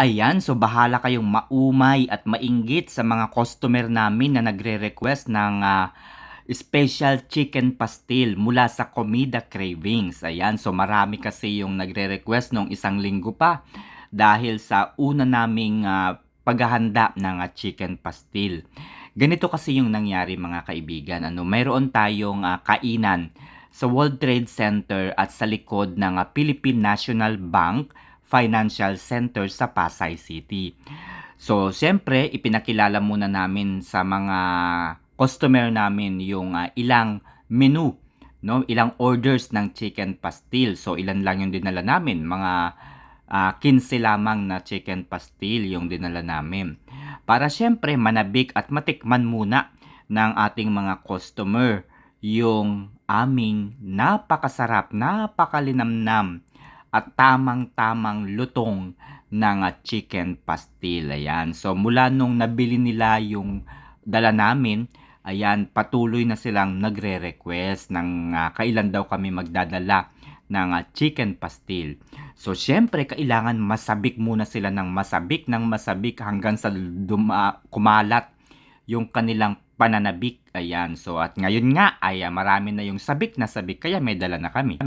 Ayan, so bahala kayong maumay at mainggit sa mga customer namin na nagre-request ng ah, special chicken pastil mula sa Comida Cravings. Ayan, so marami kasi yung nagre-request nung isang linggo pa dahil sa una naming ah, paghahanda ng ah, chicken pastil. Ganito kasi yung nangyari mga kaibigan. Ano, mayroon tayong ah, kainan sa World Trade Center at sa likod ng ah, Philippine National Bank Financial Center sa Pasay City. So, siyempre, ipinakilala muna namin sa mga customer namin yung ah, ilang menu, no? Ilang orders ng chicken pastil. So, ilan lang yung dinala namin? Mga ah, 15 lamang na chicken pastil yung dinala namin. Para siyempre manabik at matikman muna ng ating mga customer yung aming napakasarap, napakalinamnam at tamang-tamang lutong ng ah, chicken pastil. Ayan. So mula nung nabili nila yung dala namin, ayan, patuloy na silang nagre-request ng ah, kailan daw kami magdadala ng ah, chicken pastil. So syempre kailangan masabik muna sila ng masabik ng masabik hanggang sa duma- kumalat yung kanilang pananabik. Ayan. So at ngayon nga ay ah, marami na yung sabik na sabik kaya may dala na kami.